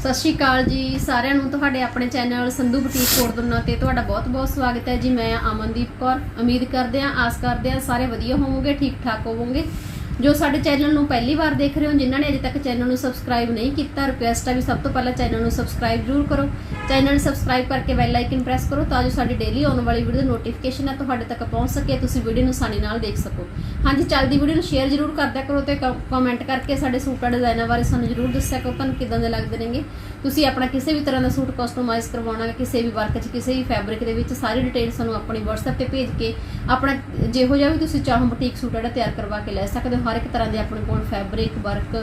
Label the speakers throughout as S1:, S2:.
S1: ਸਤਿ ਸ਼੍ਰੀ ਅਕਾਲ ਜੀ ਸਾਰਿਆਂ ਨੂੰ, ਤੁਹਾਡੇ ਆਪਣੇ ਚੈਨਲ ਸੰਧੂ ਬੁਟੀਕ ਕੋਟਦੁਨਾ ਤੇ ਤੁਹਾਡਾ ਬਹੁਤ-ਬਹੁਤ ਸਵਾਗਤ ਹੈ ਜੀ। ਮੈਂ ਅਮਨਦੀਪ ਕੌਰ, ਉਮੀਦ ਕਰਦੇ ਹਾਂ, ਆਸ ਕਰਦੇ ਹਾਂ ਸਾਰੇ ਵਧੀਆ ਹੋਵੋਗੇ, ਠੀਕ ਠਾਕ ਹੋਵੋਗੇ। ਜੋ ਸਾਡੇ ਚੈਨਲ ਨੂੰ ਪਹਿਲੀ ਵਾਰ ਦੇਖ ਰਹੇ ਹੋ, ਜਿਨ੍ਹਾਂ ਨੇ ਅਜੇ ਤੱਕ ਚੈਨਲ ਨੂੰ ਸਬਸਕ੍ਰਾਈਬ ਨਹੀਂ ਕੀਤਾ ਰਿਕੁਐਸਟ ਹੈ ਵੀ ਸਭ ਤੋਂ ਪਹਿਲਾਂ ਚੈਨਲ ਨੂੰ ਸਬਸਕ੍ਰਾਈਬ ਜ਼ਰੂਰ ਕਰੋ। ਚੈਨਲ ਨੂੰ ਸਬਸਕ੍ਰਾਈਬ ਕਰਕੇ ਬੈਲ ਆਈਕਨ ਪ੍ਰੈਸ ਕਰੋ ਤਾਂ ਜੋ ਸਾਡੀ ਡੇਲੀ ਆਉਣ ਵਾਲੀ ਵੀਡੀਓ ਨੋਟੀਫਿਕੇਸ਼ਨ ਹੈ ਤੁਹਾਡੇ ਤੱਕ ਪਹੁੰਚ ਸਕੇ, ਤੁਸੀਂ ਵੀਡੀਓ ਨੂੰ ਆਸਾਨੀ ਨਾਲ ਦੇਖ ਸਕੋ। ਹਾਂਜੀ, ਚੱਲਦੀ ਵੀਡੀਓ ਨੂੰ ਸ਼ੇਅਰ ਜ਼ਰੂਰ ਕਰਦਿਆ ਕਰੋ ਤੇ ਕਮੈਂਟ ਕਰਕੇ ਸਾਡੇ ਸੂਟਾਂ ਡਿਜ਼ਾਈਨਾਂ ਬਾਰੇ ਸਾਨੂੰ ਜ਼ਰੂਰ ਦੱਸਿਆ ਕਰੋ, ਤੁਹਾਨੂੰ ਕਿਦਾਂ ਦੇ ਲੱਗਦੇ ਨੇਗੇ। ਤੁਸੀਂ ਆਪਣਾ ਕਿਸੇ ਵੀ ਤਰ੍ਹਾਂ ਦਾ ਸੂਟ ਕਸਟਮਾਈਜ਼ ਕਰਵਾਉਣਾ ਹੈ ਕਿਸੇ ਵੀ ਵਰਕ 'ਚ, ਕਿਸੇ ਵੀ ਫੈਬਰਿਕ ਦੇ ਵਿੱਚ, ਸਾਰੀ ਡਿਟੇਲ ਸਾਨੂੰ ਆਪਣੀ WhatsApp ਤੇ ਭੇਜ ਕੇ ਆਪਣਾ, ਜਿਹੋ ਜਿਹਾ ਵੀ ਤੁਸੀਂ ਚਾਹੋ ਬੁਟੀਕ ਸੂਟ ਜਿਹੜਾ ਤਿਆਰ ਕਰਵਾ ਕੇ ਲੈ ਸਕਦੇ ਹੋ। ਹਰ ਇੱਕ ਤਰ੍ਹਾਂ ਦੇ ਆਪਣੇ ਕੋਲ ਫੈਬਰਿਕ ਵਰਕ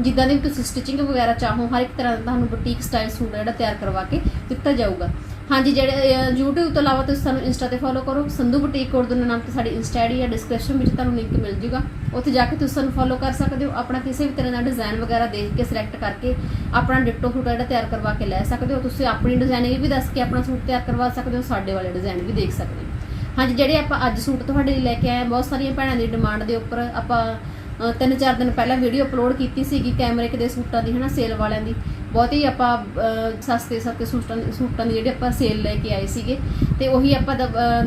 S1: ਜਿੱਦਾਂ ਦੀ ਵੀ ਤੁਸੀਂ ਸਟਿਚਿੰਗ ਵਗੈਰਾ ਚਾਹੋ, ਹਰ ਇੱਕ ਤਰ੍ਹਾਂ ਦਾ ਤੁਹਾਨੂੰ ਬੁਟੀਕ ਸਟਾਈਲ ਸੂਟ ਜਿਹੜਾ ਤਿਆਰ ਕਰਵਾ ਕੇ ਦਿੱਤਾ ਜਾਊਗਾ। ਹਾਂਜੀ, ਜਿਹੜੇ YouTube ਤੋਂ ਇਲਾਵਾ ਤੁਸੀਂ ਸਾਨੂੰ ਇੰਸਟਾ ਤੇ ਫੋਲੋ ਕਰੋ, ਸੰਧੂ ਬੁਟੀਕ ਕੋਡ ਨਾਮ ਤੇ ਸਾਡੀ ਇੰਸਟਾ ਆਈਡੀ ਹੈ ਡਿਸਕ੍ਰਿਪਸ਼ਨ ਵਿੱਚ ਤੁਹਾਨੂੰ ਲਿੰਕ ਮਿਲ ਜੂਗਾ। ਉੱਥੇ ਜਾ ਕੇ ਤੁਸੀਂ ਸਾਨੂੰ ਫੋਲੋ ਕਰ ਸਕਦੇ ਹੋ, ਆਪਣਾ ਕਿਸੇ ਵੀ ਤਰ੍ਹਾਂ ਦਾ ਡਿਜ਼ਾਈਨ ਵਗੈਰਾ ਦੇਖ ਕੇ ਸਿਲੈਕਟ ਕਰਕੇ ਆਪਣਾ ਡਿਟੋ ਸੂਟ ਜਿਹੜਾ ਤਿਆਰ ਕਰਵਾ ਕੇ ਲੈ ਸਕਦੇ ਹੋ। ਤੁਸੀਂ ਆਪਣੀ ਡਿਜ਼ਾਈਨਿੰਗ ਵੀ ਦੱਸ ਕੇ ਆਪਣਾ ਸੂਟ ਤਿਆਰ ਕਰਵਾ ਸਕਦੇ ਹੋ, ਸਾਡੇ ਵਾਲੇ ਡਿਜ਼ਾਈਨ ਵੀ ਦੇਖ ਸਕਦੇ ਹੋ। ਹਾਂਜੀ ਜਿਹੜੇ ਆਪਾਂ ਅੱਜ ਸੂਟ ਤੁਹਾਡੇ ਲਈ ਲੈ ਕੇ ਆਏ ਹਾਂ, ਬਹੁਤ ਸਾਰੀਆਂ ਭੈਣਾਂ ਦੀ ਡਿਮਾਂਡ ਦੇ ਉੱਪਰ ਆਪਾਂ ਤਿੰਨ ਚਾਰ ਦਿਨ ਪਹਿਲਾਂ ਵੀਡੀਓ ਅਪਲੋਡ ਕੀਤੀ ਸੀਗੀ ਕੈਮਰੇ ਦੇ ਸੂਟਾਂ ਦੀ ਹਨਾ ਸੇਲ ਵਾਲਿਆਂ ਦੀ। ਬਹੁਤ ਹੀ ਆਪਾਂ ਸਸਤੇ ਸਸਤੇ ਸੂਟਾਂ ਸੂਟਾਂ ਦੀ ਜਿਹੜੇ ਆਪਾਂ ਸੇਲ ਲੈ ਕੇ ਆਏ ਸੀਗੇ। ਤੇ ਉਹੀ ਆਪਾਂ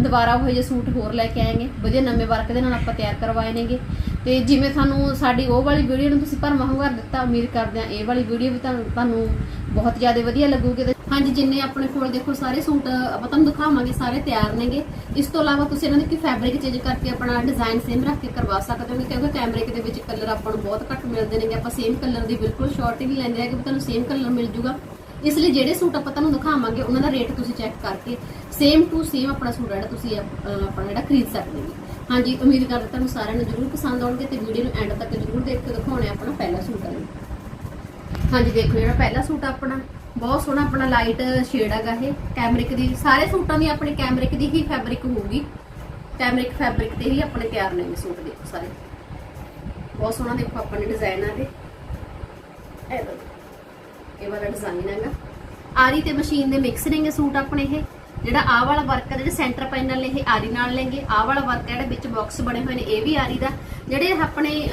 S1: ਦੁਬਾਰਾ ਉਹ ਜਿਹੇ ਸੂਟ ਹੋਰ ਲੈ ਕੇ ਆਏਗੇ। ਵਧੀਆ ਨਵੇਂ ਵਰਕ ਦੇ ਨਾਲ ਆਪਾਂ ਤਿਆਰ ਕਰਵਾਏ ਨੇਗੇ। ਤੇ ਜਿਵੇਂ ਤੁਹਾਨੂੰ ਸਾਡੀ ਉਹ ਵਾਲੀ ਵੀਡੀਓ ਨੂੰ ਤੁਸੀਂ ਭਰਮਾ ਹੁੰਗਾਰ ਦਿੱਤਾ ਉਮੀਦ ਕਰਦੇ ਆ ਇਹ ਵਾਲੀ ਵੀਡੀਓ ਵੀ ਤੁਹਾਨੂੰ ਤੁਹਾਨੂੰ ਬਹੁਤ ਜ਼ਿਆਦਾ ਵਧੀਆ ਲੱਗੂਗੀ। ਤੇ ਹਾਂਜੀ, ਜਿੰਨੇ ਆਪਣੇ ਕੋਲ ਦੇਖੋ ਸਾਰੇ ਸੂਟ, ਆਪਾਂ ਤੁਹਾਨੂੰ ਦਿਖਾਵਾਂਗੇ, ਸਾਰੇ ਤਿਆਰ ਨੇਗੇ। ਇਸ ਤੋਂ ਇਲਾਵਾ ਤੁਸੀਂ ਇਹਨਾਂ ਦੇ ਕੀ ਫੈਬਰਿਕ ਚੇਂਜ ਕਰਕੇ ਆਪਣਾ ਡਿਜ਼ਾਈਨ ਸੇਮ ਰੱਖ ਕੇ ਕਰਵਾ ਸਕਦੇ ਹੋ, ਕਿਉਂਕਿ ਕੈਮਰੇ ਦੇ ਵਿੱਚ ਕਲਰ ਆਪਾਂ ਨੂੰ ਬਹੁਤ ਘੱਟ ਮਿਲਦੇ ਨੇਗੇ। ਆਪਾਂ ਸੇਮ ਕਲਰ ਦੀ ਬਿਲਕੁਲ ਸ਼ਾਰਟ ਹੀ ਲੈਂਦੇ ਹੈਗੇ, ਵੀ ਤੁਹਾਨੂੰ ਸੇਮ ਕਲਰ ਮਿਲ ਜੂਗਾ। ਇਸ ਲਈ ਜਿਹੜੇ ਸੂਟ ਆਪਾਂ ਤੁਹਾਨੂੰ ਦਿਖਾਵਾਂਗੇ, ਉਹਨਾਂ ਦਾ ਰੇਟ ਤੁਸੀਂ ਚੈੱਕ ਕਰਕੇ ਸੇਮ ਟੂ ਸੇਮ ਆਪਣਾ ਸੂਟ ਜਿਹੜਾ ਤੁਸੀਂ ਆਪਣਾ ਜਿਹੜਾ ਖਰੀਦ ਸਕਦੇ ਹੋ। ਹਾਂਜੀ, ਉਮੀਦ ਕਰਦੇ ਤੁਹਾਨੂੰ ਸਾਰਿਆਂ ਨੂੰ ਜ਼ਰੂਰ ਪਸੰਦ ਆਉਣਗੇ ਤੇ ਵੀਡੀਓ ਨੂੰ ਐਂਡ ਤੱਕ ਜ਼ਰੂਰ ਦੇਖ ਕੇ ਦਿਖਾਉਣੇ ਆਪਣਾ ਪਹਿਲਾ ਸੂਟ ਹੈ ਹਾਂਜੀ, ਦੇਖੋ ਜਿਹੜਾ ਪਹਿਲਾ ਸੂਟ ਆਪਣਾ। ਬਹੁਤ ਸੋਹਣਾ ਆਪਣਾ ਲਾਈਟ ਸ਼ੇਡ ਹੈਗਾ ਇਹ ਕੈਮਰਿਕ ਦੀ। ਸਾਰੇ ਸੂਟਾਂ ਦੀ ਆਪਣੀ ਕੈਮਰਿਕ ਦੀ ਹੀ ਫੈਬਰਿਕ ਹੋਊਗੀ। ਕੈਮਰਿਕ ਫੈਬਰਿਕ ਤੇ ਹੀ ਆਪਣੇ ਤਿਆਰ ਨੇ ਸੂਟ ਦੇਖੋ ਸਾਰੇ। ਬਹੁਤ ਸੋਹਣਾ ਦੇਖੋ ਆਪਣੇ ਡਿਜ਼ਾਈਨ ਆ ਦੇ ਇਹ ਲਓ, ਇਹ ਵਾਲਾ ਡਿਜ਼ਾਈਨ ਹੈਗਾ। ਆਰੀ ਤੇ ਮਸ਼ੀਨ ਦੇ ਮਿਕਸ ਨੇਗੇ ਸੂਟ ਆਪਣੇ ਇਹ। ਜਿਹੜਾ ਆਹ ਵਾਲਾ ਵਰਕ ਹੈ ਜਿਹੜੇ ਸੈਂਟਰ ਪੈਨਲ ਨੇ ਇਹ ਆਰੀ ਨਾਲ ਲੈਂਗੇ ਆਹ ਵਾਲਾ ਵਰਕ ਹੈ ਜਿਹੜਾ ਵਿੱਚ ਬਾਕਸ ਬਣੇ ਹੋਏ ਨੇ, ਇਹ ਵੀ ਆਰੀ ਦਾ। ਜਿਹੜੇ ਆਪਣੇ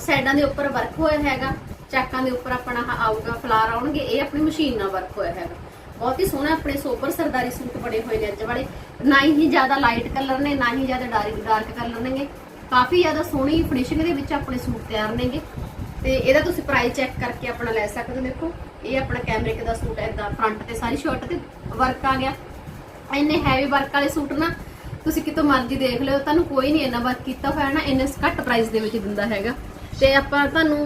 S1: ਸਾਈਡਾਂ ਦੇ ਉੱਪਰ ਵਰਕ ਹੋਇਆ ਹੈਗਾ ਚੱਕਾਂ ਦੇ ਉੱਪਰ ਆਪਣਾ ਆਹ ਆਊਗਾ ਫਲਾਰ ਆਉਣਗੇ। ਇਹ ਆਪਣੀ ਮਸ਼ੀਨ ਨਾਲ ਵਰਕ ਹੋਇਆ ਹੈਗਾ। ਬਹੁਤ ਹੀ ਸੋਹਣਾ ਆਪਣੇ ਸੋਬਰ ਸਰਦਾਰੀ ਸੂਟ ਬਣੇ ਹੋਏ ਨੇ ਅੱਜ ਵਾਲੇ। ਨਾ ਹੀ ਜ਼ਿਆਦਾ ਲਾਈਟ ਕਲਰ ਨੇ, ਨਾ ਹੀ ਜ਼ਿਆਦਾ ਡਾਰਕ ਡਾਰਕ ਕਲਰ ਨੇਗੇ। ਕਾਫੀ ਜ਼ਿਆਦਾ ਸੋਹਣੀ ਫਿਨਿਸ਼ਿੰਗ ਦੇ ਵਿੱਚ ਆਪਣੇ ਸੂਟ ਤਿਆਰ ਨੇਗੇ। ਤੇ ਇਹਦਾ ਤੁਸੀਂ ਪ੍ਰਾਈਸ ਚੈੱਕ ਕਰਕੇ ਆਪਣਾ ਲੈ ਸਕਦੇ ਹੋ। ਦੇਖੋ, ਇਹ ਆਪਣਾ ਕੈਮਰਿਕ ਦਾ ਸੂਟ ਹੈ ਇਦਾਂ ਫਰੰਟ ਤੇ ਸਾਰੀ ਸ਼ਰਟ ਤੇ ਵਰਕ ਆ ਗਿਆ। ਇੰਨੇ ਹੈਵੀ ਵਰਕ ਵਾਲੇ ਸੂਟ ਨਾ, ਤੁਸੀਂ ਕਿਤੋਂ ਮਰਜ਼ੀ ਦੇਖ ਲਿਓ। ਤੁਹਾਨੂੰ ਕੋਈ ਨਹੀਂ ਇੰਨਾ ਵਰਕ ਕੀਤਾ ਹੋਇਆ ਨਾ, ਇੰਨੇ ਘੱਟ ਪ੍ਰਾਈਸ ਦੇ ਵਿੱਚ ਦਿੰਦਾ ਹੈਗਾ। ਤੇ ਆਪਾਂ ਤੁਹਾਨੂੰ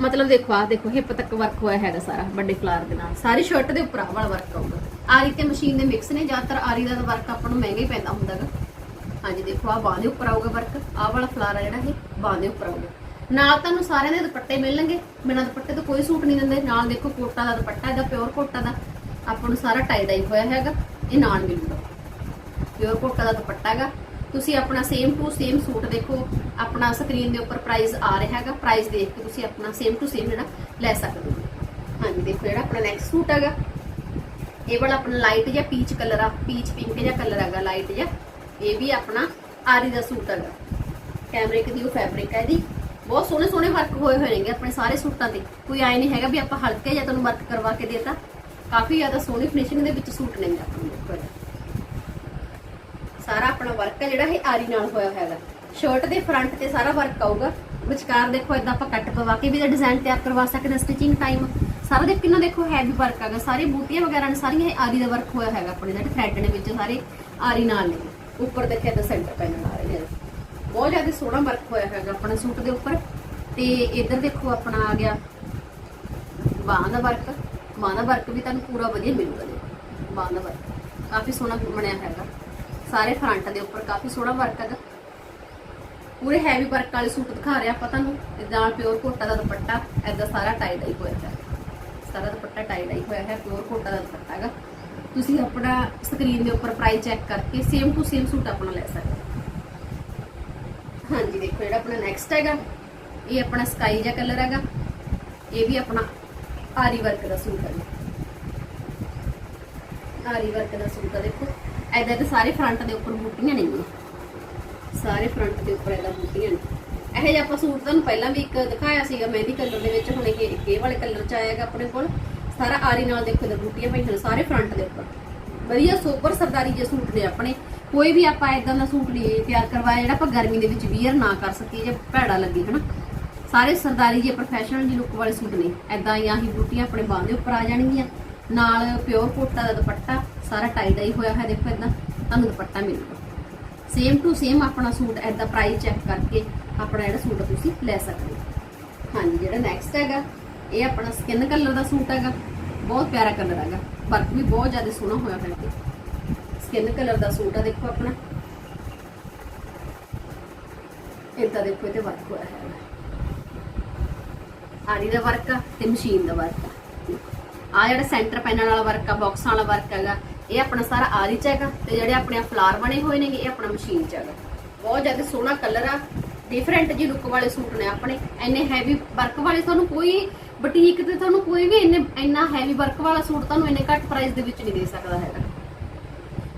S1: ਮਤਲਬ ਦੇਖੋ ਆ ਦੇਖੋ ਹਿੱਪ ਤੱਕ ਵਰਕ ਹੋਇਆ ਹੈਗਾ ਸਾਰਾ, ਵੱਡੇ ਫਲਾਰ ਦੇ ਨਾਲ। ਸਾਰੀ ਸ਼ਰਟ ਦੇ ਉੱਪਰ ਆਹ ਵਾਲਾ ਵਰਕ ਆਊਗਾ। ਆਰੀ ਤੇ ਮਸ਼ੀਨ ਦੇ ਮਿਕਸ ਨੇ, ਜ਼ਿਆਦਾਤਰ ਆਰੀ ਦਾ ਵਰਕ ਆਪਾਂ ਨੂੰ ਮਹਿੰਗਾ ਹੀ ਪੈਂਦਾ ਹੁੰਦਾ ਹੈਗਾ ਹਾਂਜੀ, ਦੇਖੋ ਆ ਬਾਹ ਦੇ ਉੱਪਰ ਆਊਗਾ ਵਰਕ ਆਹ ਵਾਲਾ ਫਲਾਰ ਆ ਜਿਹੜਾ ਇਹ, ਬਾਹ ਦੇ ਉੱਪਰ ਆਊਗਾ। ਨਾਲ ਤੁਹਾਨੂੰ ਸਾਰਿਆਂ ਦੇ ਦੁਪੱਟੇ ਮਿਲਣਗੇ, ਬਿਨਾਂ ਦੁਪੱਟੇ ਤੋਂ ਕੋਈ ਸੂਟ ਨਹੀਂ ਦਿੰਦੇ। ਨਾਲ ਦੇਖੋ, ਕੋਟਾ ਦਾ ਦੁਪੱਟਾ ਇਹਦਾ ਪਿਓਰ ਕੋਟਾ ਦਾ। ਆਪਾਂ ਨੂੰ ਸਾਰਾ ਟਾਈ ਡਾਈ ਹੋਇਆ ਹੈਗਾ, ਇਹ ਨਾਲ ਮਿਲੂਗਾ। ਪਿਓਰ ਕੋਟਾ ਦਾ ਦੁਪੱਟਾ ਹੈਗਾ ਤੁਸੀਂ ਆਪਣਾ ਸੇਮ ਟੂ ਸੇਮ ਸੂਟ ਦੇਖੋ, ਆਪਣਾ ਸਕਰੀਨ ਦੇ ਉੱਪਰ ਪ੍ਰਾਈਸ ਆ ਰਿਹਾ ਹੈਗਾ ਪ੍ਰਾਈਸ ਦੇਖ ਕੇ ਤੁਸੀਂ ਆਪਣਾ ਸੇਮ ਟੂ ਸੇਮ ਜਿਹੜਾ ਲੈ ਸਕਦੇ ਹੋ। ਹਾਂਜੀ, ਦੇਖੋ ਜਿਹੜਾ ਆਪਣਾ ਨੈਕਸਟ ਸੂਟ ਹੈਗਾ, ਇਹ ਵਾਲਾ ਆਪਣਾ ਲਾਈਟ ਜਿਹਾ ਪੀਚ ਕਲਰ ਆ ਪੀਚ ਪਿੰਕ ਜਿਹਾ ਕਲਰ ਹੈਗਾ ਲਾਈਟ ਜਿਹਾ, ਇਹ ਵੀ ਆਪਣਾ ਆਰੀ ਦਾ ਸੂਟ ਹੈਗਾ। ਕੈਮਰਿਕ ਦੀ, ਉਹ ਫੈਬਰਿਕ ਹੈ ਇਹਦੀ। ਬਹੁਤ ਸੋਹਣੇ ਸੋਹਣੇ ਵਰਕ ਹੋਏ ਹੋਏ ਨੇਗੇ ਆਪਣੇ ਸਾਰੇ ਸੂਟਾਂ ਤੇ। ਕੋਈ ਆਏ ਨਹੀਂ ਹੈਗਾ ਵੀ ਆਪਾਂ ਹਲਕੇ ਜਿਹਾ ਤੁਹਾਨੂੰ ਵਰਕ ਕਰਵਾ ਕੇ ਦੇਤਾ। ਕਾਫੀ ਜ਼ਿਆਦਾ ਸੋਹਣੀ ਫਿਨਿਸ਼ਿੰਗ ਦੇ ਵਿੱਚ ਸੂਟ ਨੇਗੇ ਆਪਣੇ ਦੇਖੋ ਸਾਰਾ ਆਪਣਾ ਵਰਕ ਹੈ ਜਿਹੜਾ ਇਹ ਆਰੀ ਨਾਲ ਹੋਇਆ ਹੈਗਾ ਸ਼ਰਟ ਦੇ ਫਰੰਟ ਤੇ ਸਾਰਾ ਵਰਕ ਆਊਗਾ। ਵਿਚਕਾਰ ਦੇਖੋ ਇਦਾਂ ਆਪਾਂ ਕੱਟ ਪਵਾ ਕੇ ਵੀ ਇਹਦਾ ਡਿਜ਼ਾਈਨ ਤਿਆਰ ਕਰਵਾ ਸਕਦੇ ਹਾਂ ਸਟਿਚਿੰਗ ਟਾਈਮ ਸਾਰਾ ਦੇ ਕਿੰਨਾ ਦੇਖੋ ਹੈਵੀ ਵਰਕ ਹੈਗਾ। ਸਾਰੇ ਬੂਟੀਆਂ ਵਗੈਰਾ ਨੇ ਸਾਰੀਆਂ ਇਹ ਆਰੀ ਦਾ ਵਰਕ ਹੋਇਆ ਹੈਗਾ ਆਪਣੇ ਜਿਹੜੇ ਥ੍ਰੈਡ ਦੇ ਵਿੱਚ ਸਾਰੇ ਆਰੀ ਨਾਲ ਨੇ। ਉੱਪਰ ਦੇਖਿਆ ਤਾਂ ਸੈਂਟਰ ਪੈਨਲ ਆ ਰਹੇ ਨੇ ਬਹੁਤ ਜ਼ਿਆਦਾ ਸੋਹਣਾ ਵਰਕ ਹੋਇਆ ਹੈਗਾ ਆਪਣੇ ਸੂਟ ਦੇ ਉੱਪਰ। ਤੇ ਇੱਧਰ ਦੇਖੋ ਆਪਣਾ ਆ ਗਿਆ ਬਾਹਾਂ ਦਾ ਵਰਕ ਬਾਹਾਂ ਦਾ ਵਰਕ ਵੀ ਤੁਹਾਨੂੰ ਪੂਰਾ ਵਧੀਆ ਮਿਲੂਗਾ ਦੇਖੋ। ਬਾਹਾਂ ਦਾ ਵਰਕ ਕਾਫੀ ਸੋਹਣਾ ਬਣਿਆ ਹੈਗਾ। ਸਾਰੇ ਫਰੰਟ ਦੇ ਉੱਪਰ ਕਾਫੀ ਸੋਹਣਾ ਵਰਕ ਹੈਗਾ। ਪੂਰੇ ਹੈਵੀ ਵਰਕ ਵਾਲੇ ਸੂਟ ਦਿਖਾ ਰਿਹਾ ਆਪਾਂ ਤੁਹਾਨੂੰ। ਤੇ ਨਾਲ ਪਿਓਰ ਕੋਟਾ ਦਾ ਦੁਪੱਟਾ ਐਦਾਂ ਸਾਰਾ ਟਾਈ ਡਾਈ ਹੋਇਆ ਹੈ ਸਾਰਾ ਦੁਪੱਟਾ ਟਾਈ ਡਾਈ ਹੋਇਆ ਹੈ ਪਿਓਰ ਕੋਟਾ ਦਾ ਦੁਪੱਟਾ ਹੈਗਾ। ਤੁਸੀਂ ਆਪਣਾ ਸਕਰੀਨ ਦੇ ਉੱਪਰ ਪ੍ਰਾਈਸ ਚੈੱਕ ਕਰਕੇ ਸੇਮ ਟੂ ਸੇਮ ਸੂਟ ਆਪਣਾ ਲੈ ਸਕਦੇ ਹਾਂਜੀ, ਦੇਖੋ ਜਿਹੜਾ ਆਪਣਾ ਨੈਕਸਟ ਹੈਗਾ, ਇਹ ਆਪਣਾ ਸਕਾਈ ਜਿਹਾ ਕਲਰ ਹੈਗਾ। ਇਹ ਵੀ ਆਪਣਾ ਆਰੀ ਵਰਕ ਦਾ ਸੂਟ ਹੈ। ਆਰੀ ਵਰਕ ਦਾ ਸੂਟ ਆ ਦੇਖੋ। ਐਦਾਂ ਤੇ ਸਾਰੇ ਫਰੰਟ ਦੇ ਉੱਪਰ ਬੂਟੀਆਂ ਨੇ ਸਾਰੇ ਫਰੰਟ ਦੇ ਉੱਪਰ ਇਹਦਾ ਬੂਟੀਆਂ ਨੇ। ਇਹੋ ਜਿਹਾ ਆਪਾਂ ਸੂਟ ਤੁਹਾਨੂੰ ਪਹਿਲਾਂ ਵੀ ਇੱਕ ਦਿਖਾਇਆ ਸੀਗਾ, ਮਹਿੰਦੀ ਕਲਰ ਦੇ ਵਿੱਚ, ਹੁਣ ਇਹ ਇਹ ਵਾਲੇ ਕਲਰ ਚ ਆਏਗਾ ਆਪਣੇ ਕੋਲ। ਸਾਰਾ ਆਰੀ ਨਾਲ ਦੇਖੋ ਇਹਦੇ ਬੂਟੀਆਂ ਪਈਆਂ ਸਾਰੇ ਫਰੰਟ ਦੇ ਉੱਪਰ। ਵਧੀਆ ਸੋਬਰ ਸਰਦਾਰੀ ਜੇ ਸੂਟ ਨੇ ਆਪਣੇ। ਕੋਈ ਵੀ ਆਪਾਂ ਇਦਾਂ ਦਾ ਸੂਟ ਲਈ ਤਿਆਰ ਕਰਵਾਇਆ, ਜਿਹੜਾ ਆਪਾਂ ਗਰਮੀ ਦੇ ਵਿੱਚ ਵੀਅਰ ਨਾ ਕਰ ਸਕੀਏ, ਜੇ ਭੈੜਾ ਲੱਗੇ, ਹਨਾ। ਸਾਰੇ ਸਰਦਾਰੀ ਜੇ ਪ੍ਰੋਫੈਸ਼ਨਲ ਜੀ ਲੁੱਕ ਵਾਲੇ ਸੂਟ ਨੇ। ਐਦਾਂ ਹੀ ਆਹੀ ਬੂਟੀਆਂ ਆਪਣੇ ਬਾਂਹ ਦੇ ਉੱਪਰ ਆ ਜਾਣਗੀਆਂ। ਨਾਲ ਪਿਓਰ ਕੋਟਾ ਦਾ ਦੁਪੱਟਾ, ਸਾਰਾ ਟਾਈ ਡਾਈ ਹੋਇਆ ਹੈ ਦੇਖੋ ਇਦਾਂ ਤੁਹਾਨੂੰ ਦੁਪੱਟਾ ਮਿਲੂਗਾ। ਸੇਮ ਟੂ ਸੇਮ ਆਪਣਾ ਸੂਟ ਐਦਾਂ ਪ੍ਰਾਈਸ ਚੈੱਕ ਕਰਕੇ ਆਪਣਾ ਜਿਹੜਾ ਸੂਟ ਆ ਤੁਸੀਂ ਲੈ ਸਕਦੇ ਹੋ। ਹਾਂਜੀ, ਜਿਹੜਾ ਨੈਕਸਟ ਹੈਗਾ, ਇਹ ਆਪਣਾ ਸਕਿਨ ਕਲਰ ਦਾ ਸੂਟ ਹੈਗਾ, ਬਹੁਤ ਪਿਆਰਾ ਕਲਰ ਹੈਗਾ ਵਰਕ ਵੀ ਬਹੁਤ ਜ਼ਿਆਦਾ ਸੋਹਣਾ ਹੋਇਆ ਹੋਇਆ ਤੇ ਸਕਿਨ ਕਲਰ ਦਾ ਸੂਟ ਆ, ਦੇਖੋ ਆਪਣਾ। ਇਦਾਂ ਦੇਖੋ ਇਹਤੇ ਵਰਕ ਹੋਇਆ ਹੈ ਆਰੀ ਦਾ ਵਰਕ ਆ ਤੇ ਮਸ਼ੀਨ ਦਾ ਵਰਕ ਆ। ਆ ਜਿਹੜਾ ਸੈਂਟਰ ਪੈਨਲ ਵਾਲਾ ਵਰਕ ਆ ਬਾਕਸਾਂ ਵਾਲਾ ਵਰਕ ਹੈਗਾ, ਇਹ ਆਪਣਾ ਸਾਰਾ ਆਰੀ ਚ ਹੈਗਾ ਤੇ ਜਿਹੜੇ ਆਪਣੇ ਫਲਾਰ ਬਣੇ ਹੋਏ ਨੇਗੇ, ਇਹ ਆਪਣਾ ਮਸ਼ੀਨ ਚ ਹੈਗਾ। ਬਹੁਤ ਜ਼ਿਆਦਾ ਸੋਹਣਾ ਕਲਰ ਆ ਡਿਫਰੈਂਟ ਜੀ ਲੁੱਕ ਵਾਲੇ ਸੂਟ ਨੇ ਆਪਣੇ, ਇੰਨੇ ਹੈਵੀ ਵਰਕ ਵਾਲੇ ਤੁਹਾਨੂੰ ਕੋਈ ਬੁਟੀਕ ਤੇ ਤੁਹਾਨੂੰ ਕੋਈ ਵੀ ਇੰਨੇ, ਇੰਨਾ ਹੈਵੀ ਵਰਕ ਵਾਲਾ ਸੂਟ ਤੁਹਾਨੂੰ ਇੰਨੇ ਘੱਟ ਪ੍ਰਾਈਸ ਦੇ ਵਿੱਚ ਨਹੀਂ ਦੇ ਸਕਦਾ ਹੈਗਾ।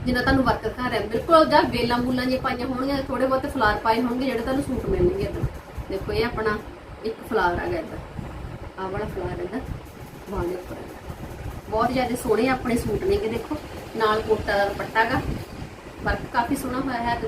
S1: ਜਿੰਨਾ ਤੁਹਾਨੂੰ ਵਰਕ ਘਰ ਹੈ ਬਿਲਕੁਲ ਜਾਂ ਵੇਲਾਂ ਮੂਲਾਂ ਜੇ ਪਾਈਆਂ ਹੋਣਗੀਆਂ ਥੋੜੇ ਬਹੁਤੇ ਫਲਾਰ ਪਾਏ ਹੋਣਗੇ, ਜਿਹੜੇ ਤੁਹਾਨੂੰ ਸੂਟ ਮਿਲਣਗੇ ਇਦਾਂ ਦੇਖੋ, ਇਹ ਆਪਣਾ ਇੱਕ ਫਲਾਰ ਆ ਗਿਆ ਇਦਾਂ ਆਹ ਵਾਲਾ ਫਲਾਰ ਇਹਦਾ ਬਾਂਹ ਦੇ ਉੱਪਰ। ਬਹੁਤ ਜ਼ਿਆਦਾ ਸੋਹਣੇ ਆਪਣੇ ਸੂਟ ਨੇਗੇ, ਦੇਖੋ। ਨਾਲ ਕੋਟਾ ਦਾ ਦੁਪੱਟਾ ਗਾ। ਵਰਕ ਕਾਫੀ ਸੋਹਣਾ ਹੋਇਆ ਹੈ।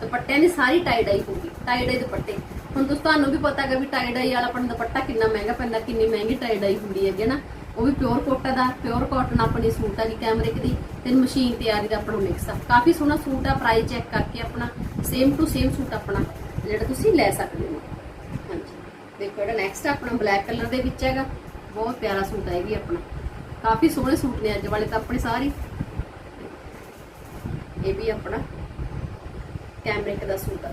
S1: ਦੁਪੱਟਿਆਂ ਦੀ ਸਾਰੀ ਟਾਈ ਡਾਈ ਹੋਊਗੀ ਟਾਈ ਡਾਈ ਦੁਪੱਟੇ। ਹੁਣ ਤੁਸੀਂ ਤੁਹਾਨੂੰ ਵੀ ਪਤਾ ਹੈਗਾ ਵੀ ਟਾਈ ਡਾਈ ਵਾਲਾ ਆਪਣਾ ਦੁਪੱਟਾ ਕਿੰਨਾ ਮਹਿੰਗਾ ਪੈਂਦਾ, ਕਿੰਨੀ ਮਹਿੰਗੀ ਟਾਈ ਡਾਈ ਹੁੰਦੀ ਹੈਗੀ ਨਾ। ਉਹ ਵੀ ਪਿਓਰ ਕੋਟਾ ਦਾ ਪਿਓਰ ਕਾਟਨ ਆਪਣੀ ਸੂਟ ਆ ਜੀ ਕੈਮਰਿਕ ਦੀ। ਤੇ ਮਸ਼ੀਨ ਤਿਆਰੀ ਦਾ ਆਪਣਾ ਮਿਕਸ ਆ। ਕਾਫੀ ਸੋਹਣਾ ਸੂਟ ਆ ਪ੍ਰਾਈਸ ਚੈੱਕ ਕਰਕੇ ਆਪਣਾ ਸੇਮ ਟੂ ਸੇਮ ਸੂਟ ਆਪਣਾ, ਜਿਹੜਾ ਤੁਸੀਂ ਲੈ ਸਕਦੇ ਹੋ। ਹਾਂਜੀ। ਦੇਖੋ ਜਿਹੜਾ ਨੈਕਸਟ ਆਪਣਾ ਬਲੈਕ ਕਲਰ ਦੇ ਵਿੱਚ ਹੈਗਾ। ਬਹੁਤ ਪਿਆਰਾ ਸੂਟ ਹੈ ਇਹ ਵੀ ਆਪਣਾ। ਕਾਫੀ ਸੋਹਣੇ ਸੂਟ ਨੇ ਅੱਜ ਵਾਲੇ ਤਾਂ ਆਪਣੇ ਸਾਰੇ। ਇਹ ਵੀ ਆਪਣਾ ਕੈਮਰਿਕ ਦਾ ਸੂਟ ਆ।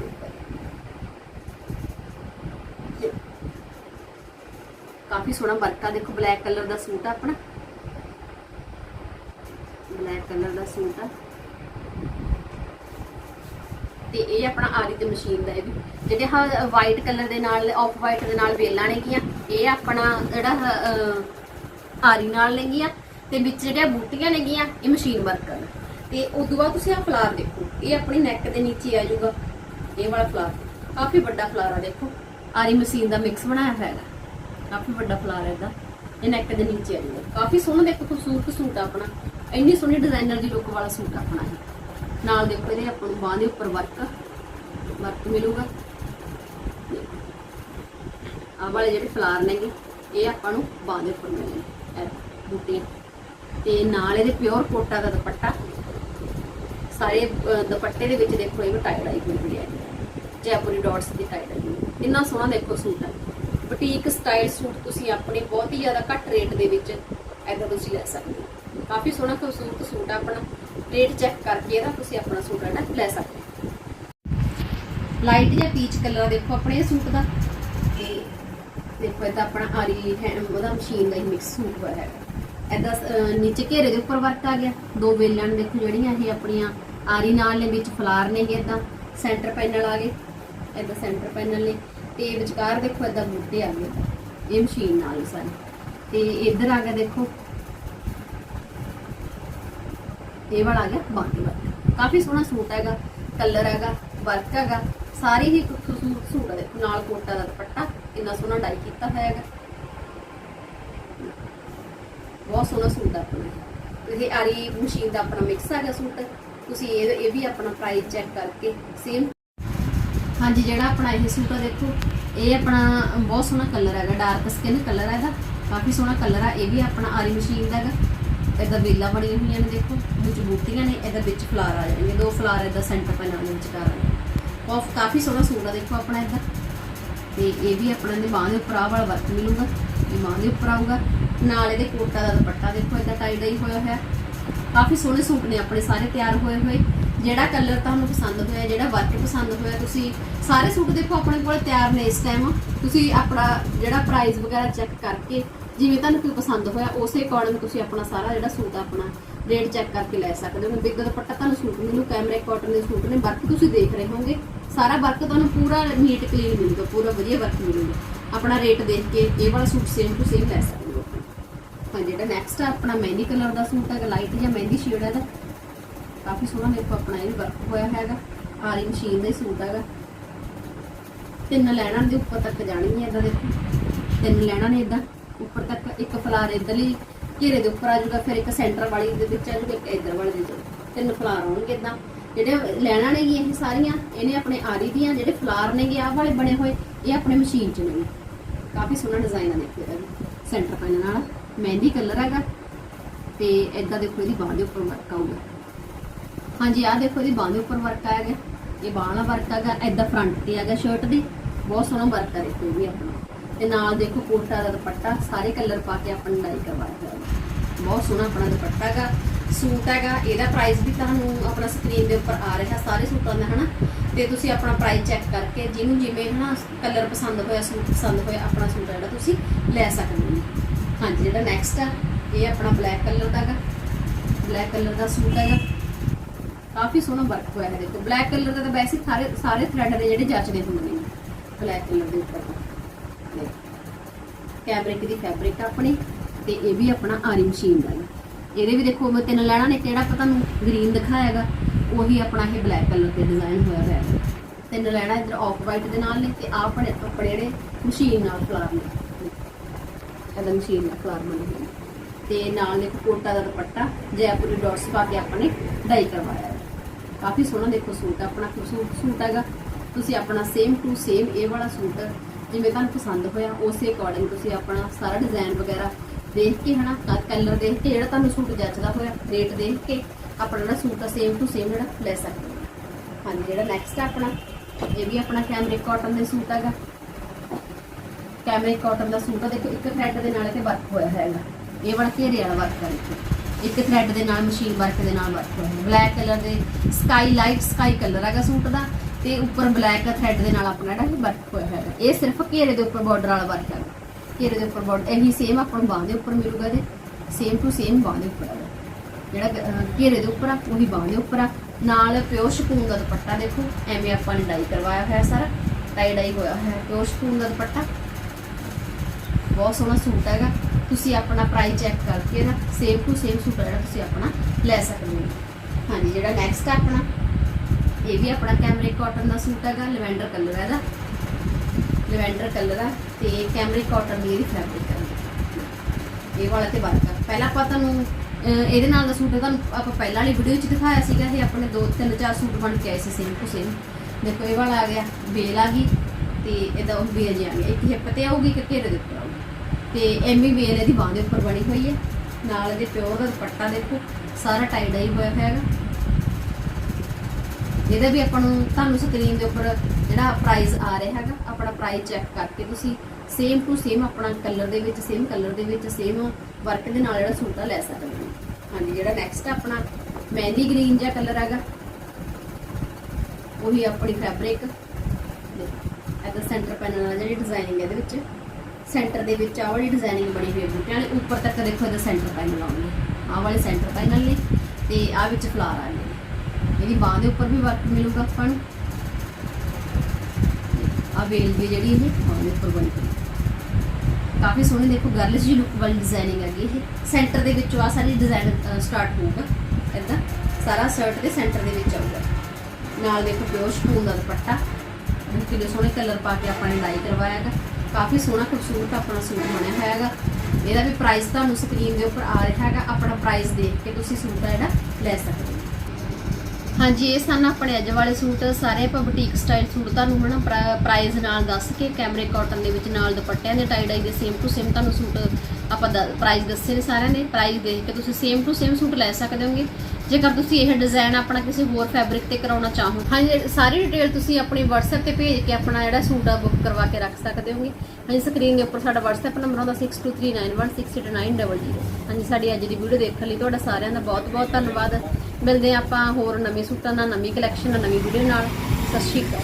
S1: ਕਾਫੀ ਸੋਹਣਾ ਵਰਕ ਆ ਦੇਖੋ ਬਲੈਕ ਕਲਰ ਦਾ ਸੂਟ ਆ ਆਪਣਾ। ਬਲੈਕ ਕਲਰ ਦਾ ਸੂਟ ਆ। ਤੇ ਇਹ ਆਪਣਾ ਆਰੀ ਤੇ ਮਸ਼ੀਨ ਦਾ ਇਹ ਵੀ। ਜਿਹੜੇ ਹਾਂ ਵਾਈਟ ਕਲਰ ਦੇ ਨਾਲ ਆਫ ਵਾਈਟ ਦੇ ਨਾਲ ਵੇਲਾਂ ਨੇਗੀਆਂ ਇਹ ਆਪਣਾ ਜਿਹੜਾ ਆਰੀ ਨਾਲ ਨੇਗੀਆਂ ਤੇ ਵਿੱਚ ਜਿਹੜੀਆਂ ਬੂਟੀਆਂ ਨੇਗੀਆਂ, ਇਹ ਮਸ਼ੀਨ ਵਰਕ ਹਨ ਤੇ ਉਦੋਂ ਬਾਅਦ ਤੁਸੀਂ ਆ ਫਲਾਰ ਦੇਖੋ। ਇਹ ਆਪਣੀ ਨੈਕ ਦੇ ਨੀਚੇ ਆ ਜਾਊਗਾ। ਇਹ ਵਾਲਾ ਫਲਾਰ ਕਾਫੀ ਵੱਡਾ ਫਲਾਰ ਆ, ਦੇਖੋ। ਆਰੀ ਮਸ਼ੀਨ ਦਾ ਮਿਕਸ ਬਣਾਇਆ ਹੋਇਆ ਹੈਗਾ। ਕਾਫੀ ਵੱਡਾ ਫਲਾਰ ਹੈ ਇਹਦਾ। ਇਹ ਨੈਕ ਦੇ ਨੀਚੇ ਆ ਜਾਊਗਾ। ਕਾਫੀ ਸੋਹਣਾ ਦੇਖੋ, ਖੂਬਸੂਰਤ ਸੂਟ ਆ ਆਪਣਾ। ਇੰਨੀ ਸੋਹਣੀ ਡਿਜ਼ਾਈਨਰ ਦੀ ਲੁੱਕ ਵਾਲਾ ਸੂਟ ਆਪਣਾ ਇਹ। ਨਾਲ ਦੇਖੋ ਇਹਦੇ ਆਪਾਂ ਨੂੰ ਬਾਂਹ ਦੇ ਉੱਪਰ ਵਰਕ ਵਰਕ ਮਿਲੂਗਾ। ਆਹ ਵਾਲੇ ਜਿਹੜੇ ਫਲਾਰ ਨੇਗੇ, ਇਹ ਆਪਾਂ ਨੂੰ ਬਾਂਹ ਦੇ ਉੱਪਰ ਮਿਲਣਗੇ। ਇਹ ਬੂਟੀਆਂ ਤੇ ਨਾਲ ਇਹਦੇ ਪਿਓਰ ਕੋਟਾ ਦਾ ਦੁਪੱਟਾ। ਸਾਰੇ ਦੁਪੱਟੇ ਦੇ ਵਿੱਚ ਦੇਖੋ, ਇਹ ਟਾਈ ਡਾਈ ਹੋਈ ਹੋਈ ਹੈ। ਜੈਪੁਰੀ ਡਾਟਸ ਦੀ ਟਾਈ ਡਾਈ ਇੰਨਾ ਸੋਹਣਾ ਦੇਖੋ ਸੂਟ ਹੈ। ਬੁਟੀਕ ਸਟਾਈਲ ਸੂਟ ਤੁਸੀਂ ਆਪਣੇ ਬਹੁਤ ਹੀ ਜ਼ਿਆਦਾ ਘੱਟ ਰੇਟ ਦੇ ਵਿੱਚ ਐਦਾਂ ਤੁਸੀਂ ਲੈ ਸਕਦੇ ਹੋ। ਕਾਫੀ ਸੋਹਣਾ ਖੂਬਸੂਰਤ ਸੂਟ ਆ ਆਪਣਾ। ਰੇਟ ਚੈੱਕ ਕਰਕੇ ਇਹਦਾ ਤੁਸੀਂ ਆਪਣਾ ਸੂਟ ਹੈ ਲੈ ਸਕਦੇ ਹੋ। ਲਾਈਟ ਜਾਂ ਪੀਚ ਕਲਰ ਦੇਖੋ, ਆਪਣੇ ਸੂਟ ਦਾ। ਤੇ ਦੇਖੋ ਇਹਦਾ ਆਪਣਾ ਆਰੀ ਉਹਦਾ ਮਸ਼ੀਨ ਦਾ ਹੀ ਮਿਕਸ ਸੂਟ ਹੋਇਆ ਹੈ। ਇਹਦਾ ਨੀਚੇ ਘੇਰੇ ਦੇ ਉੱਪਰ ਵਰਕ ਆ ਗਿਆ। ਦੋ ਵੇਲਾਂ ਨੇ ਦੇਖੋ ਜਿਹੜੀਆਂ ਇਹ ਆਪਣੀਆਂ ਆਰੀ ਨਾਲ ਨੇ, ਵਿੱਚ ਫਲਾਰ ਨੇ ਇਦਾਂ ਸੈਂਟਰ ਪੈਨਲ ਆ ਗਏ। ਇਦਾਂ ਸੈਂਟਰ ਪੈਨਲ ਨੇ। ਤੇ ਵਿਚਕਾਰ ਦੇਖੋ ਇਦਾਂ ਬੂਟੇ ਆ ਗਏ। ਇਹ ਮਸ਼ੀਨ ਨਾਲ ਹੀ ਸਾਰੇ। ਤੇ ਇੱਧਰ ਆ ਗਿਆ ਦੇਖੋ। ਇਹ ਵਾਲਾ ਆ ਗਿਆ ਬਾਕੀ ਵਾਲਾ ਕਾਫੀ ਸੋਹਣਾ ਸੂਟ ਹੈਗਾ। ਕਲਰ ਹੈਗਾ ਵਰਕ ਹੈਗਾ। ਸਾਰੇ ਹੀ ਖੂਬਸੂਰਤ ਸੂਟ ਹੈ ਦੇਖੋ, ਨਾਲ ਕੋਟਾ ਦਾ ਦੁਪੱਟਾ। ਕਿੰਨਾ ਸੋਹਣਾ ਡਾਈ ਕੀਤਾ ਹੋਇਆ ਹੈਗਾ। ਬਹੁਤ ਸੋਹਣਾ ਸੂਟ ਆ ਆਪਣਾ। ਇਹ ਆਰੀ ਮਸ਼ੀਨ ਦਾ ਆਪਣਾ ਮਿਕਸ ਹੈਗਾ ਸੂਟ। ਤੁਸੀਂ ਇਹ ਇਹ ਵੀ ਆਪਣਾ ਪ੍ਰਾਈਸ ਚੈੱਕ ਕਰਕੇ ਸੇਮ ਹਾਂਜੀ, ਜਿਹੜਾ ਆਪਣਾ ਇਹ ਸੂਟ ਆ ਦੇਖੋ, ਇਹ ਆਪਣਾ ਬਹੁਤ ਸੋਹਣਾ ਕਲਰ ਹੈਗਾ ਡਾਰਕ ਸਕਿਨ ਕਲਰ ਹੈ ਇਹਦਾ ਕਾਫੀ ਸੋਹਣਾ ਕਲਰ ਆ, ਇਹ ਵੀ ਆਪਣਾ ਆਰੀ ਮਸ਼ੀਨ ਦਾ ਹੈਗਾ। ਇਹਦਾ ਵੇਲਾ ਬਣੀਆਂ ਹੋਈਆਂ ਨੇ ਦੇਖੋ, ਵਿੱਚ ਬੂਟੀਆਂ ਨੇ, ਇਹਦਾ ਵਿੱਚ ਫਲਾਰ ਆ ਜਾਣਗੇ। ਦੋ ਫਲਾਰ ਇਹਦਾ ਸੈਂਟਰ ਪੈਨਲ ਦੇ ਵਿੱਚ ਕਰ ਜਾਣਗੇ। ਕਾਫੀ ਸੋਹਣਾ ਸੂਟ ਆ ਦੇਖੋ ਆਪਣਾ ਇਹਦਾ ਤੇ ਇਹ ਵੀ ਆਪਣਾ ਦੇ ਬਾਂਹ ਦੇ ਉੱਪਰ ਆਹ ਵਾਲਾ ਵਰਕ ਮਿਲੂਗਾ, ਇਹ ਬਾਂਹ ਦੇ ਉੱਪਰ ਆਊਗਾ। ਨਾਲ ਇਹਦੇ ਕੋਟਾ ਦਾ ਦੁਪੱਟਾ ਦੇਖੋ, ਇਹਦਾ ਟਾਈ ਡਾਈ ਹੋਇਆ ਹੋਇਆ। ਕਾਫੀ ਸੋਹਣੇ ਸੂਟ ਨੇ ਆਪਣੇ ਸਾਰੇ ਤਿਆਰ ਹੋਏ ਹੋਏ। ਜਿਹੜਾ ਕਲਰ ਤੁਹਾਨੂੰ ਪਸੰਦ ਹੋਇਆ, ਜਿਹੜਾ ਵਰਕ ਪਸੰਦ ਹੋਇਆ, ਤੁਸੀਂ ਸਾਰੇ ਸੂਟ ਦੇਖੋ ਆਪਣੇ ਕੋਲ ਤਿਆਰ ਨੇ ਇਸ ਟਾਈਮ ਤੁਸੀਂ ਆਪਣਾ ਜਿਹੜਾ ਪ੍ਰਾਈਸ ਵਗੈਰਾ ਚੈੱਕ ਕਰਕੇ ਜਿਵੇਂ ਤੁਹਾਨੂੰ ਕੋਈ ਪਸੰਦ ਹੋਇਆ, ਉਸੇ ਅਕੋਰਡਿੰਗ ਤੁਸੀਂ ਆਪਣਾ ਸਾਰਾ ਜਿਹੜਾ ਸੂਟ ਆਪਣਾ ਰੇਟ ਚੈੱਕ ਕਰਕੇ ਲੈ ਸਕਦੇ ਹੋ। ਬਿੱਗ ਦੁਪੱਟਾ ਤੁਹਾਨੂੰ ਸੂਟ ਮਿਲੂ ਕੈਮਰੇ ਕਾਟਨ ਦੇ ਸੂਟ ਨੇ ਵਰਕ ਤੁਸੀਂ ਦੇਖ ਰਹੇ ਹੋਗੇ ਸਾਰਾ ਵਰਕ ਤੁਹਾਨੂੰ ਪੂਰਾ ਨੀਟ ਕਲੀਨ ਮਿਲੂਗਾ, ਪੂਰਾ ਵਧੀਆ ਵਰਕ ਮਿਲੂਗਾ। ਆਪਣਾ ਰੇਟ ਦੇਖ ਕੇ ਇਹ ਵਾਲਾ ਸੂਟ ਸੇਮ ਟੂ ਸੇਮ ਲੈ ਸਕਦੇ ਹੋ ਹਾਂ ਜਿਹੜਾ ਨੈਕਸਟ ਆ, ਆਪਣਾ ਮਹਿੰਦੀ ਕਲਰ ਦਾ ਸੂਟ ਹੈਗਾ ਲਾਈਟ ਜਾਂ ਮਹਿੰਦੀ ਸ਼ੇਡ ਹੈ ਦਾ ਕਾਫੀ ਸੋਹਣਾ ਦੇਖੋ ਆਪਣਾ ਇਹ ਵਰਕ ਹੋਇਆ ਹੈਗਾ। ਆਰੀ ਮਸ਼ੀਨ ਦਾ ਹੀ ਸੂਟ ਹੈਗਾ। ਤਿੰਨ ਲੈਣਾ ਦੇ ਉੱਪਰ ਤੱਕ ਜਾਣਗੀਆਂ ਇਦਾਂ ਦੇਖੋ। ਤਿੰਨ ਲੈਣਾ ਨੇ ਇਦਾਂ। ਉੱਪਰ ਤੱਕ ਇੱਕ ਫਲਾਰ ਲਈ ਘੇਰੇ ਦੇ ਉੱਪਰ ਆ ਜਾਊਗਾ, ਫਿਰ ਇੱਕ ਸੈਂਟਰ ਵਾਲੀ ਦੇ ਵਿੱਚ ਆ ਜਾਊਗਾ, ਇੱਕ ਇਧਰ ਵਾਲੇ ਦੇ ਵਿੱਚ ਤਿੰਨ ਫਲਾਰ ਹੋਣਗੇ ਇਦਾਂ। ਜਿਹੜੇ ਲੈਣਾ ਨੇਗੀ ਇਹ ਸਾਰੀਆਂ, ਇਹਨੇ ਆਪਣੇ ਆਰੀ ਦੀਆਂ ਜਿਹੜੇ ਫਲਾਰ ਨੇਗੇ, ਆਹ ਵਾਲੇ ਬਣੇ ਹੋਏ, ਇਹ ਆਪਣੇ ਮਸ਼ੀਨ 'ਚ ਨੇ ਕਾਫੀ ਸੋਹਣਾ ਡਿਜ਼ਾਈਨ ਆ ਦੇਖੋ ਇਹਦਾ। ਸੈਂਟਰ ਪੈਨ ਨਾਲ, ਮਹਿੰਦੀ ਕਲਰ ਹੈਗਾ। ਤੇ ਇਦਾਂ ਦੇਖੋ ਇਹਦੀ ਬਾਹ ਦੇ ਉੱਪਰ ਵਰਕ ਆਊਗਾ। ਹਾਂਜੀ, ਆਹ ਦੇਖੋ ਇਹਦੀ ਬਾਹ ਦੇ ਉੱਪਰ ਵਰਕ ਆਇਆ ਇਹ ਬਾਹ ਵਾਲਾ ਵਰਕ ਹੈਗਾ ਇਦਾਂ ਫਰੰਟ ਤੇ ਹੈਗਾ ਸ਼ਰਟ ਦੀ। ਬਹੁਤ ਸੋਹਣਾ ਵਰਕ ਹੈ ਦੇਖੋ ਇਹ ਵੀ ਆਪਣਾ। ਤੇ ਨਾਲ ਦੇਖੋ ਕੋਟਾ ਦਾ ਦੁਪੱਟਾ, ਸਾਰੇ ਕਲਰ ਪਾ ਕੇ ਆਪਾਂ ਨੇ ਡਾਈ ਕਰਵਾਇਆ ਹੋਇਆ। ਬਹੁਤ ਸੋਹਣਾ ਆਪਣਾ ਦੁਪੱਟਾ ਹੈਗਾ। ਸੂਟ ਹੈਗਾ, ਇਹਦਾ ਪ੍ਰਾਈਸ ਵੀ ਤੁਹਾਨੂੰ ਆਪਣਾ ਸਕਰੀਨ ਦੇ ਉੱਪਰ ਆ ਰਿਹਾ ਸਾਰੇ ਸੂਟਾਂ ਦਾ, ਹਨਾ? ਤੇ ਤੁਸੀਂ ਆਪਣਾ ਪ੍ਰਾਈਸ ਚੈੱਕ ਕਰਕੇ ਜਿਹਨੂੰ ਜਿਵੇਂ, ਹਨਾ ਕਲਰ ਪਸੰਦ ਹੋਇਆ ਸੂਟ, ਪਸੰਦ ਹੋਇਆ ਆਪਣਾ ਸੂਟ ਜਿਹੜਾ ਤੁਸੀਂ ਲੈ ਸਕਦੇ ਹੋ। ਹਾਂਜੀ, ਜਿਹੜਾ ਨੈਕਸਟ ਆ, ਇਹ ਆਪਣਾ ਬਲੈਕ ਕਲਰ ਦਾ ਹੈਗਾ। ਬਲੈਕ ਕਲਰ ਦਾ ਸੂਟ ਹੈਗਾ। ਕਾਫੀ ਸੋਹਣਾ ਵਰਕ ਹੋਇਆ ਹੈ, ਦੇਖੋ। ਬਲੈਕ ਕਲਰ ਦਾ ਤਾਂ ਵੈਸੇ ਸਾਰੇ ਸਾਰੇ ਥ੍ਰੈਡ ਦੇ ਜਿਹੜੇ ਜੱਚਦੇ ਹੁੰਦੇ ਨੇ ਬਲੈਕ ਕਲਰ ਦੇ ਉੱਪਰ। ਫੈਬਰਿਕ ਦੀ ਫੈਬਰਿਕ ਆਪਣੀ, ਤੇ ਇਹ ਵੀ ਆਪਣਾ ਆਰੀ ਮਸ਼ੀਨ ਦਾ ਹੈ। ਇਹਦੇ ਵੀ ਦੇਖੋ, ਮੈਂ ਤਿੰਨ ਲੈਣਾ ਨੇ, ਕਿਹੜਾ ਪਤਾ ਨੂੰ ਗ੍ਰੀਨ ਦਿਖਾਇਆਗਾ ਉਹੀ ਆਪਣਾ ਇਹ ਬਲੈਕ ਕਲਰ ਤੇ ਡਿਜ਼ਾਈਨ ਹੋਇਆ ਹੋਇਆ ਹੈ। ਤਿੰਨ ਲੈਣਾ ਇਧਰ ਆਫ ਵਾਈਟ ਦੇ ਨਾਲ ਨੇ ਤੇ ਆਹ ਆਪਣੇ ਕੱਪੜੇ ਜਿਹੜੇ ਮਸ਼ੀਨ ਨਾਲ ਫਲਾਰ ਨੇ ਇਹਦਾ ਮਸ਼ੀਨ ਨਾਲ ਫਲਾਰ ਬਣੇ ਤੇ ਨਾਲ ਦੇਖੋ ਕੋਟਾ ਦਾ ਦੁਪੱਟਾ, ਜੈਪੁਰੀ ਡਾਟਸ ਪਾ ਕੇ ਆਪਾਂ ਨੇ ਡਾਈ ਕਰਵਾਇਆ ਕਾਫੀ ਸੋਹਣਾ ਦੇਖੋ ਸੂਟ ਆਪਣਾ ਸੂਟ ਸੂਟ ਹੈਗਾ। ਤੁਸੀਂ ਆਪਣਾ ਸੇਮ ਟੂ ਸੇਮ ਇਹ ਵਾਲਾ ਸੂਟ ਜਿਵੇਂ ਤੁਹਾਨੂੰ ਪਸੰਦ ਹੋਇਆ, ਉਸੇ ਅਕੋਰਡਿੰਗ ਤੁਸੀਂ ਆਪਣਾ ਸਾਰਾ ਡਿਜ਼ਾਈਨ ਵਗੈਰਾ ਦੇਖ ਕੇ ਹਨਾ ਕਲਰ ਦੇਖ ਕੇ ਜਿਹੜਾ ਤੁਹਾਨੂੰ ਸੂਟ ਜੱਚਦਾ ਹੋਇਆ ਰੇਟ ਦੇਖ ਕੇ ਆਪਣਾ ਜਿਹੜਾ ਸੂਟ ਆ ਸੇਮ ਟੂ ਸੇਮ ਜਿਹੜਾ ਲੈ ਸਕਦੇ ਹਾਂਜੀ, ਜਿਹੜਾ ਨੈਕਸਟ ਆਪਣਾ, ਇਹ ਵੀ ਆਪਣਾ ਕੈਮਰਿਕ ਕਾਟਨ ਦੇ ਸੂਟ ਹੈਗਾ। ਕੈਮਰਿਕ ਕਾਟਨ ਦਾ ਸੂਟ ਆ, ਦੇਖੋ, ਇੱਕ ਥ੍ਰੈਡ ਦੇ ਨਾਲ ਇਹ ਵਰਕ ਹੋਇਆ ਹੈਗਾ। ਇਹ ਬੜਾ ਘੇਰੇ ਵਾਲਾ ਵਰਕ ਹੈ ਦੇਖੋ। ਇੱਕ ਥ੍ਰੈਡ ਦੇ ਨਾਲ ਮਸ਼ੀਨ ਵਰਕ ਦੇ ਨਾਲ ਵਰਕ ਹੋਇਆ ਬਲੈਕ ਕਲਰ ਦੇ ਸਕਾਈ ਲਾਈਟ ਸਕਾਈ ਕਲਰ ਹੈਗਾ ਸੂਟ ਦਾ। ਤੇ ਉੱਪਰ ਬਲੈਕ ਥ੍ਰੈਡ ਦੇ ਨਾਲ ਆਪਣਾ ਜਿਹੜਾ ਇਹ ਵਰਕ ਹੋਇਆ ਹੈਗਾ। ਇਹ ਸਿਰਫ ਘੇਰੇ ਦੇ ਉੱਪਰ ਬਾਰਡਰ ਵਾਲਾ ਵਰਕ ਹੈ ਘੇਰੇ ਦੇ ਉੱਪਰ ਬਾਰਡਰ ਇਹੀ ਸੇਮ ਆਪਾਂ ਨੂੰ ਬਾਹ ਦੇ ਉੱਪਰ ਮਿਲੂਗਾ ਇਹਦੇ। ਸੇਮ ਟੂ ਸੇਮ ਬਾਹ ਦੇ ਉੱਪਰ ਹੈਗਾ ਜਿਹੜਾ ਘੇਰੇ ਦੇ ਉੱਪਰ ਆ, ਉਹੀ ਬਾਹ ਦੇ ਉੱਪਰ ਆ। ਨਾਲ ਪਿਓਰ ਸ਼ਕੂਨ ਦਾ ਦੁਪੱਟਾ ਦੇਖੋ। ਐਵੇਂ ਆਪਾਂ ਨੇ ਡਾਈ ਕਰਵਾਇਆ ਹੋਇਆ ਸਾਰਾ। ਟਾਈ ਡਾਈ ਹੋਇਆ ਹੋਇਆ ਹੈ ਪਿਓਰ ਸ਼ਕੂਨ ਦਾ ਦੁਪੱਟਾ। ਬਹੁਤ ਸੋਹਣਾ ਸੂਟ ਹੈਗਾ। ਤੁਸੀਂ ਆਪਣਾ ਪ੍ਰਾਈਸ ਚੈੱਕ ਕਰਕੇ ਨਾ ਸੇਮ ਟੂ ਸੇਮ ਸੂਟ ਜਿਹੜਾ ਤੁਸੀਂ ਆਪਣਾ ਲੈ ਸਕਦੇ ਹੋ। ਹਾਂਜੀ, ਜਿਹੜਾ ਨੈਕਸਟ ਆ ਆਪਣਾ, ਇਹ ਵੀ ਆਪਣਾ ਕੈਮਰਿਕ ਕਾਟਨ ਦਾ ਸੂਟ ਹੈਗਾ। ਲਵੈਂਡਰ ਕਲਰ ਹੈ ਇਹਦਾ। ਲਵੈਂਡਰ ਕਲਰ ਆ। ਤੇ ਕੈਮਰਿਕ ਕਾਟਨ ਦੀ ਇਹਦੀ ਫੈਬਰਿਕ ਹੈ ਇਹ ਵਾਲਾ ਤੇ ਵਰਕ ਪਹਿਲਾਂ ਆਪਾਂ ਤੁਹਾਨੂੰ ਇਹਦੇ ਨਾਲ ਦਾ ਸੂਟ ਤੁਹਾਨੂੰ ਆਪਾਂ ਪਹਿਲਾਂ ਵਾਲੀ ਵੀਡੀਓ 'ਚ ਦਿਖਾਇਆ ਸੀਗਾ, ਇਹ ਆਪਣੇ ਦੋ ਤਿੰਨ ਚਾਰ ਸੂਟ ਬਣ ਕੇ ਆਏ ਸੀ ਸੇਮ ਟੂ ਸੇਮ ਦੇਖੋ, ਇਹ ਵਾਲਾ ਆ ਗਿਆ ਬੇਲ ਆ ਗਈ, ਤੇ ਇਹਦਾ ਉਹ ਬੇਲ ਜਿਹਾ ਆ ਗਿਆ। ਇੱਕ ਹਿੱਪ ਤੇ ਆਊਗੀ, ਇੱਕ ਘੇਰੇ ਦੇ ਉੱਪਰ ਆਊਗੀ। ਤੇ ਐਮੀ ਬੇਲ ਇਹਦੀ ਬਾਹ ਦੇ ਉੱਪਰ ਬਣੀ ਹੋਈ ਹੈ ਨਾਲ ਇਹਦੇ ਪਿਓਰ ਦਾ ਦੁਪੱਟਾ ਦੇਖੋ, ਸਾਰਾ ਟਾਈ ਡਾਈ ਹੋਇਆ ਹੋਇਆ ਹੈਗਾ। ਇਹਦਾ ਵੀ ਆਪਾਂ ਨੂੰ ਤੁਹਾਨੂੰ ਸਕਰੀਨ ਦੇ ਉੱਪਰ ਜਿਹੜਾ ਪ੍ਰਾਈਸ ਆ ਰਿਹਾ ਹੈਗਾ, ਆਪਣਾ ਪ੍ਰਾਈਸ ਚੈੱਕ ਕਰਕੇ ਤੁਸੀਂ ਸੇਮ ਟੂ ਸੇਮ ਆਪਣਾ ਕਲਰ ਦੇ ਵਿੱਚ ਸੇਮ ਕਲਰ ਦੇ ਵਿੱਚ ਸੇਮ ਵਰਕ ਦੇ ਨਾਲ ਜਿਹੜਾ ਸੂਟ ਆ ਲੈ ਸਕਦੇ ਹੋ। ਹਾਂਜੀ, ਜਿਹੜਾ ਨੈਕਸਟ ਆਪਣਾ ਮਹਿੰਦੀ ਗ੍ਰੀਨ ਜਿਹਾ ਕਲਰ ਹੈਗਾ, ਉਹੀ ਆਪਣੀ ਫੈਬਰਿਕ ਇਹਦਾ ਸੈਂਟਰ ਪੈਨਲ ਵਾਲਾ ਜਿਹੜੀ ਡਿਜ਼ਾਈਨਿੰਗ ਇਹਦੇ ਵਿੱਚ। ਸੈਂਟਰ ਦੇ ਵਿੱਚ ਆਹ ਵਾਲੀ ਡਿਜ਼ਾਈਨਿੰਗ ਬਣੀ ਹੋਈ ਹੈ ਬੂਟਿਆਂ ਵਾਲੀ, ਉੱਪਰ ਤੱਕ ਦੇਖੋ ਇਹਦਾ ਸੈਂਟਰ ਪੈਨਲ ਆਉਂਦੇ ਆਹ ਵਾਲੇ ਸੈਂਟਰ ਪੈਨਲ ਨੇ ਤੇ ਆਹ ਵਿੱਚ ਫਲਾਰ ਆ ਨੇ। ਇਹਦੀ ਬਾਹ ਦੇ ਉੱਪਰ ਵੀ ਵਰਕ ਮਿਲੂਗਾ ਆਪਾਂ ਨੂੰ। ਆ ਵੇਲ ਵੀ ਜਿਹੜੀ ਇਹ ਉਹਦੇ ਉੱਪਰ ਬਣੀ ਹੋਈ ਕਾਫੀ ਸੋਹਣੀ ਦੇਖੋ ਗਰਲਿਸ਼ ਜੀ ਲੁੱਕ ਵਾਲੀ ਡਿਜ਼ਾਈਨਿੰਗ ਹੈਗੀ ਇਹ। ਸੈਂਟਰ ਦੇ ਵਿੱਚੋਂ ਆ ਸਾਰੀ ਡਿਜ਼ਾਈਨ ਸਟਾਰਟ ਹੋਊਗਾ। ਇਦਾਂ। ਸਾਰਾ ਸ਼ਰਟ ਦੇ ਸੈਂਟਰ ਦੇ ਵਿੱਚ ਆਊਗਾ। ਨਾਲ ਦੇਖੋ ਪਿਓਰ ਸ਼ਪੂਨ ਦਾ ਦੁਪੱਟਾ। ਉਹ ਕਿੰਨੇ ਸੋਹਣੇ ਕਲਰ ਪਾ ਕੇ ਆਪਾਂ ਨੇ ਡਾਈ ਕਰਵਾਇਆ ਹੈਗਾ। ਕਾਫੀ ਸੋਹਣਾ ਖੂਬਸੂਰਤ ਆਪਣਾ ਸੂਟ ਬਣਿਆ ਹੋਇਆ ਹੈਗਾ। ਇਹਦਾ ਵੀ ਪ੍ਰਾਈਸ ਤੁਹਾਨੂੰ ਸਕਰੀਨ ਦੇ ਉੱਪਰ ਆ ਰਿਹਾ ਹੈਗਾ। ਆਪਣਾ ਪ੍ਰਾਈਸ ਦੇਖ ਕੇ ਤੁਸੀਂ ਸੂਟ ਦਾ ਜਿਹੜਾ ਲੈ ਸਕਦੇ ਹੋ। ਹਾਂਜੀ, ਇਹ ਸਨ ਆਪਣੇ ਅੱਜ ਵਾਲੇ ਸੂਟ। ਸਾਰੇ ਆਪਾਂ ਬੁਟੀਕ ਸਟਾਈਲ ਸੂਟ ਤੁਹਾਨੂੰ ਹਨਾ ਪ੍ਰਾਈਸ ਨਾਲ ਦੱਸ ਕੇ ਕੈਮਰੇ ਕਾਟਨ ਦੇ ਵਿੱਚ ਨਾਲ ਦੁਪੱਟਿਆਂ ਦੇ ਟਾਈ ਡਾਈ ਦੇ ਸੇਮ ਟੂ ਸੇਮ ਤੁਹਾਨੂੰ ਸੂਟ ਆਪਾਂ ਪ੍ਰਾਈਸ ਦੱਸੇ ਨੇ ਸਾਰਿਆਂ ਦੇ ਪ੍ਰਾਈਸ ਦੇਖ ਕੇ ਤੁਸੀਂ ਸੇਮ ਟੂ ਸੇਮ ਸੂਟ ਲੈ ਸਕਦੇ ਹੋਗੇ। ਜੇਕਰ ਤੁਸੀਂ ਇਹ ਡਿਜ਼ਾਈਨ ਆਪਣਾ ਕਿਸੇ ਹੋਰ ਫੈਬਰਿਕ ਤੇ ਕਰਾਉਣਾ ਚਾਹੋ, ਹਾਂਜੀ, ਸਾਰੀ ਡਿਟੇਲ ਤੁਸੀਂ ਆਪਣੇ WhatsApp ਤੇ ਭੇਜ ਕੇ ਆਪਣਾ ਜਿਹੜਾ ਸੂਟ ਆ ਬੁੱਕ ਕਰਵਾ ਕੇ ਰੱਖ ਸਕਦੇ ਹੋਗੇ। ਹਾਂਜੀ ਸਕਰੀਨ ਦੇ ਉੱਪਰ ਸਾਡਾ WhatsApp ਨੰਬਰ ਆਉਂਦਾ 6239168900 ਹਾਂਜੀ, ਸਾਡੀ ਅੱਜ ਦੀ ਵੀਡੀਓ ਦੇਖਣ ਲਈ ਤੁਹਾਡਾ ਸਾਰਿਆਂ ਦਾ ਬਹੁਤ ਬਹੁਤ ਧੰਨਵਾਦ। ਮਿਲਦੇ ਹਾਂ ਆਪਾਂ ਹੋਰ ਨਵੇਂ ਸੂਟਾਂ ਨਾਲ, ਨਵੀਂ ਕਲੈਕਸ਼ਨ ਨਾਲ, ਨਵੀਂ ਵੀਡੀਓ ਨਾਲ। ਸਤਿ ਸ਼੍ਰੀ ਅਕਾਲ।